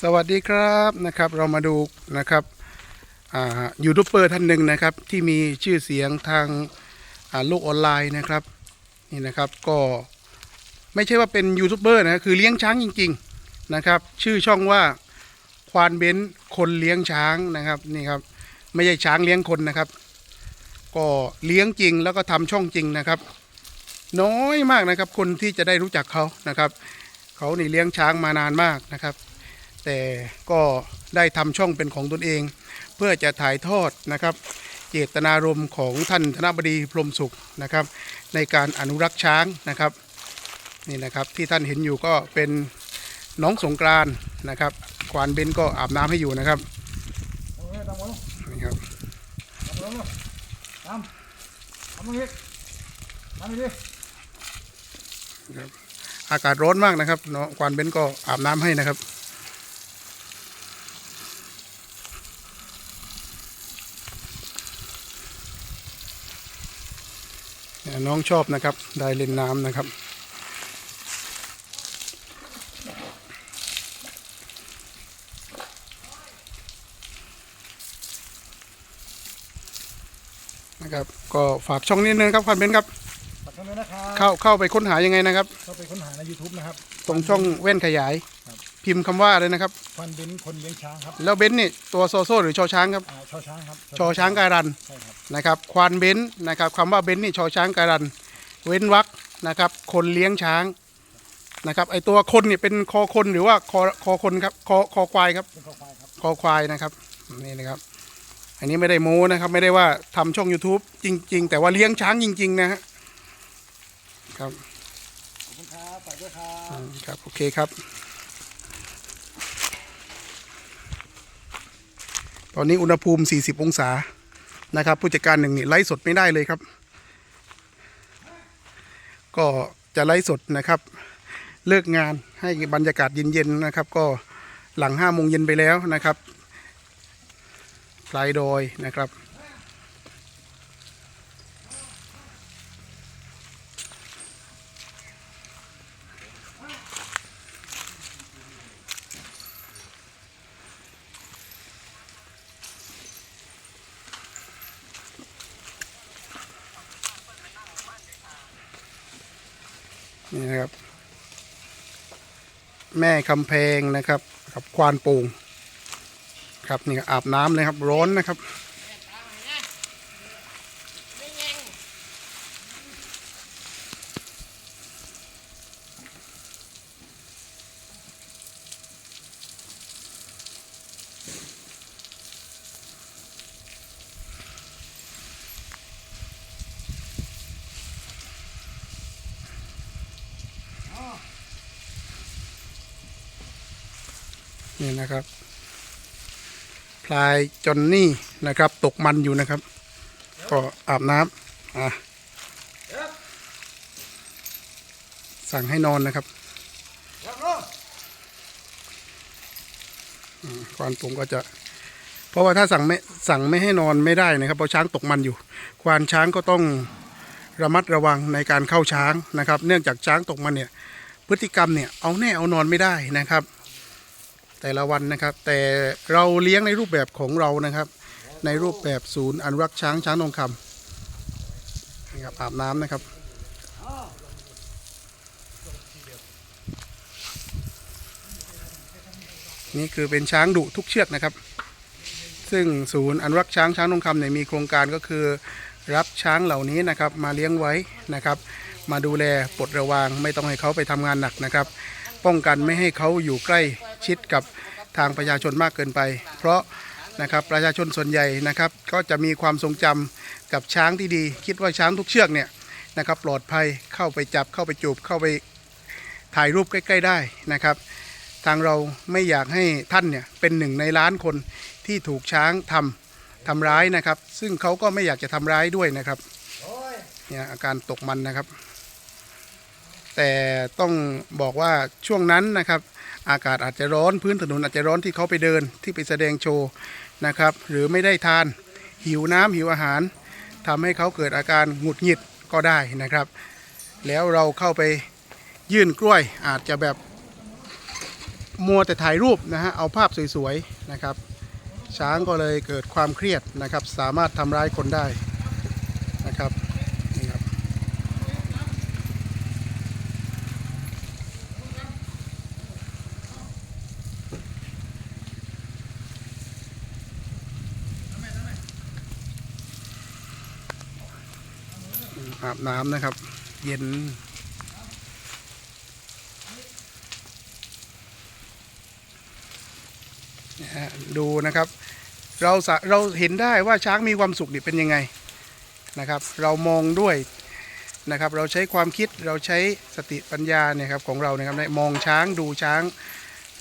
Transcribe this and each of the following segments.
สวัสดีครับนะครับเรามาดูนะครับยูทูบเบอร์ท่านหนึ่งนะครับ ที่มีชื่อเสียงทางโลกออนไลน์นะครับนี่นะครับก็ไม่ใช่ว่าเป็นยูทูบเบอร์นะคือเลี้ยงช้างจริง ๆนะครับ ชื่อช่องว่าควานเบนคนเลี้ยงช้างนะครับนี่ครับไม่ใช่ช้างเลี้ยงคนนะครับ ก็เลี้ยงจริงแล้วก็ทำช่องจริงนะครับ น้อยมากนะครับ คนที่จะได้รู้จักเขานะครับเขานี่เลี้ยงช้างมานานมากนะครับ แต่ก็ได้ทำช่องเป็นของตนเอง เพื่อจะถ่ายทอดนะครับเจตนารมณ์ของท่านธนบดีพรมสุขนะครับ ในการอนุรักษ์ช้างนะครับนี่นะครับที่ท่านเห็นอยู่ก็เป็นน้องสงกรานนะครับควานเบนก็อาบน้ำให้อยู่นะครับอาเลยตามมาลูกนี่ครับตามมาลูกตามทำมาอีกทำอีกดิอากาศร้อนมากนะครับน้องควานเบนก็อาบน้ำให้นะครับ นี่ยน้องชอบนะครับ ได้เล่นน้ำนะครับ นะครับ ก็ฝากช่องนี้นึงครับควันเบนครับปัดเข้าเลยนะครับเข้าเข้าไปค้นหายังไงนะครับ เข้าไปค้นหาใน YouTube นะครับ ตรงช่องแว่นขยายครับ พิมพ์คำว่าอะไรนะครับควันเบนคนเลี้ยงช้างครับแล้วเบนซ์นี่ตัวโซโซ่หรือชอช้างครับอ่าชอช้างครับชอช้างการันใช่ครับนะครับ ควานเบนซ์นะครับคำว่าเบนซ์นี่ชอช้างการัน เว้นวรรคนะครับ คนเลี้ยงช้างนะครับไอตัวคนนี่เป็นคอคนหรือว่าคอคอคนครับคอคอควายครับ เป็นข้อควายครับคอควายนะครับนี่นะครับ อันนี้ไม่ได้โม้นะครับ ไม่ได้ว่าทำช่อง YouTube จริง ๆ แต่ว่าเลี้ยงช้างจริง ๆ นะฮะครับขอบคุณครับฝากด้วยครับอืมครับโอเคครับ ตอนนี้อุณหภูมิ 40 องศานะครับ ผู้จัดการหนึ่งนี่ไลฟ์สดไม่ได้เลยครับ ก็จะไลฟ์สดนะครับ เลิกงานให้บรรยากาศเย็นๆนะครับ ก็หลัง5โมงเย็นไปแล้วนะครับ ปลายดอยนะครับ นี่นะครับ แม่คำแพงนะครับ กับควานปูงครับนี่อาบน้ำเลยครับร้อนนะครับ นี่นะครับพลายจอนนี่นะครับ ตกมันอยู่นะครับ ก็อาบน้ำอะสั่งให้นอนนะครับควานผมก็จะ เพราะว่าถ้าสั่งไม่สั่งไม่ให้นอนไม่ได้นะครับ เพราะช้างตกมันอยู่ ควานช้างก็ต้องระมัดระวังในการเข้าช้างนะครับ เนื่องจากช้างตกมันเนี่ย พฤติกรรมเนี่ยเอาแน่เอานอนไม่ได้นะครับ แต่ละวันนะครับ แต่เราเลี้ยงในรูปแบบของเรานะครับ ในรูปแบบศูนย์อนุรักษ์ช้างช้างทองคำนะครับอาบน้ำนะครับนี่คือเป็นช้างดุทุกเชือกนะครับ ซึ่งศูนย์อนุรักษ์ช้างช้างทองคำเนี่ยมีโครงการก็คือ รับช้างเหล่านี้นะครับมาเลี้ยงไว้นะครับ มาดูแลปลดระวางไม่ต้องให้เขาไปทำงานหนักนะครับ ป้องกันไม่ให้เขาอยู่ใกล้ชิดกับทางประชาชนมากเกินไป เพราะนะครับประชาชนส่วนใหญ่นะครับ ก็จะมีความทรงจำกับช้างที่ดี คิดว่าช้างทุกเชือกเนี่ยนะครับปลอดภัยเข้าไปจับเข้าไปจูบเข้าไปถ่ายรูปใกล้ ๆ ได้นะครับ ทางเราไม่อยากให้ท่านเนี่ยเป็นหนึ่งในล้านคนที่ถูกช้างทำทำร้ายนะครับ ซึ่งเขาก็ไม่อยากจะทำร้ายด้วยนะครับเนี่ยอาการตกมันนะครับ แต่ต้องบอกว่าช่วงนั้นนะครับ อากาศอาจจะร้อนพื้นถนนอาจจะร้อนที่เขาไปเดินที่ไปแสดงโชว์นะครับ หรือไม่ได้ทานหิวน้ำหิวอาหารทำให้เขาเกิดอาการหงุดหงิดก็ได้นะครับ แล้วเราเข้าไปยื่นกล้วยอาจจะแบบมัวแต่ถ่ายรูปนะฮะเอาภาพสวยๆนะครับ ช้างก็เลยเกิดความเครียดนะครับ สามารถทำร้ายคนได้นะครับนี่ครับ อาบน้ำนะครับ เย็น ดูนะครับ เราเราเห็นได้ว่าช้างมีความสุขนี่เป็นยังไงนะครับ เรามองด้วยนะครับ เราใช้ความคิดเราใช้สติปัญญาเนี่ยครับของเรานะครับมองช้างดูช้าง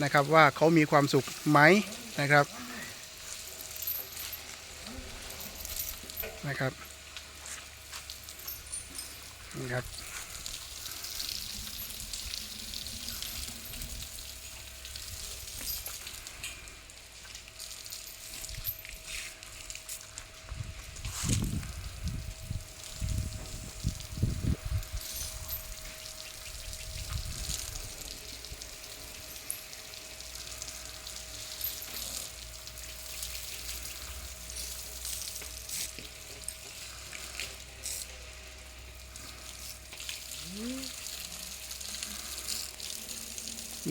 นะครับ ว่าเขามีความสุขไหมนะครับนะครับ นี่ค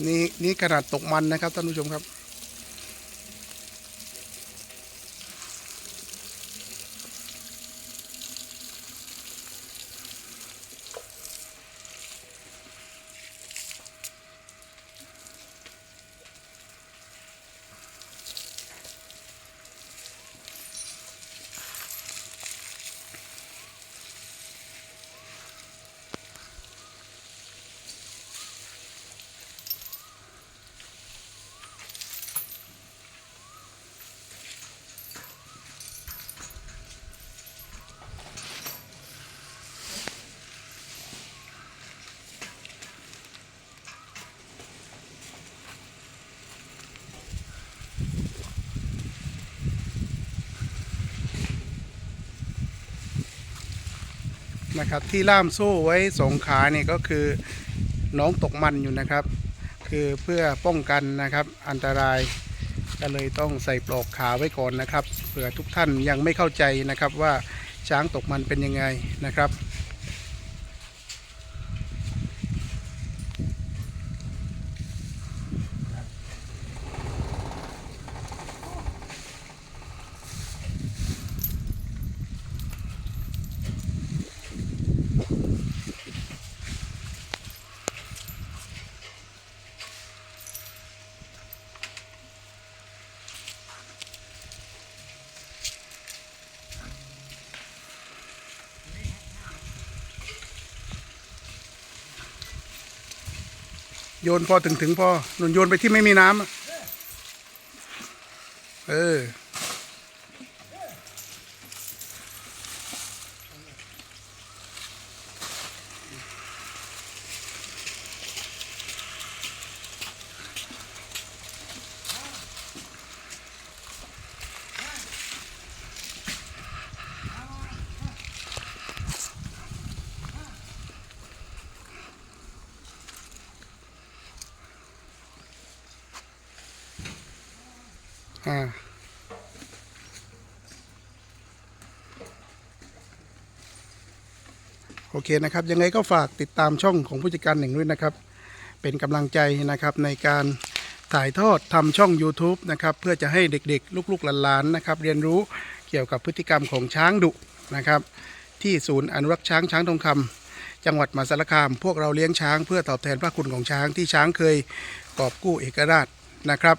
นี่นี่ขนาดตกมันนะครับท่านผู้ชมครับ นะครับ ที่ล่ามโซ่ไว้สองขาเนี่ยก็คือน้องตกมันอยู่นะครับ คือเพื่อป้องกันนะครับอันตรายก็เลยต้องใส่ปลอกขาไว้ก่อนนะครับเผื่อทุกท่านยังไม่เข้าใจนะครับว่าช้างตกมันเป็นยังไงนะครับ โยนพอถึงถึงพอหนุนโยนไปที่ไม่มีน้ำเออ อ่าโอเคนะครับ ยังไงก็ฝากติดตามช่องของผู้จัดการหนึ่งด้วยนะครับ เป็นกำลังใจนะครับในการถ่ายทอดทำช่อง YouTube นะครับ เพื่อจะให้เด็กๆ ลูกๆหลานๆนะครับ เรียนรู้เกี่ยวกับพฤติกรรมของช้างดุนะครับ ที่ศูนย์อนุรักษ์ช้างช้างทองคำจังหวัดมหาสารคาม พวกเราเลี้ยงช้างเพื่อตอบแทนพระคุณของช้างที่ช้างเคยกอบกู้เอกราชนะครับ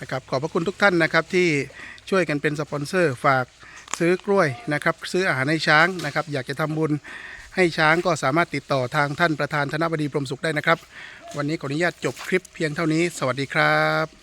นะครับขอบพระคุณทุกท่านนะครับที่ช่วยกันเป็นสปอนเซอร์ฝากซื้อกล้วยนะครับซื้ออาหารให้ช้างนะครับ อยากจะทำบุญให้ช้างก็สามารถติดต่อทางท่านประธานธนบดีพรมสุขได้นะครับ วันนี้ขออนุญาตจบคลิปเพียงเท่านี้ สวัสดีครับ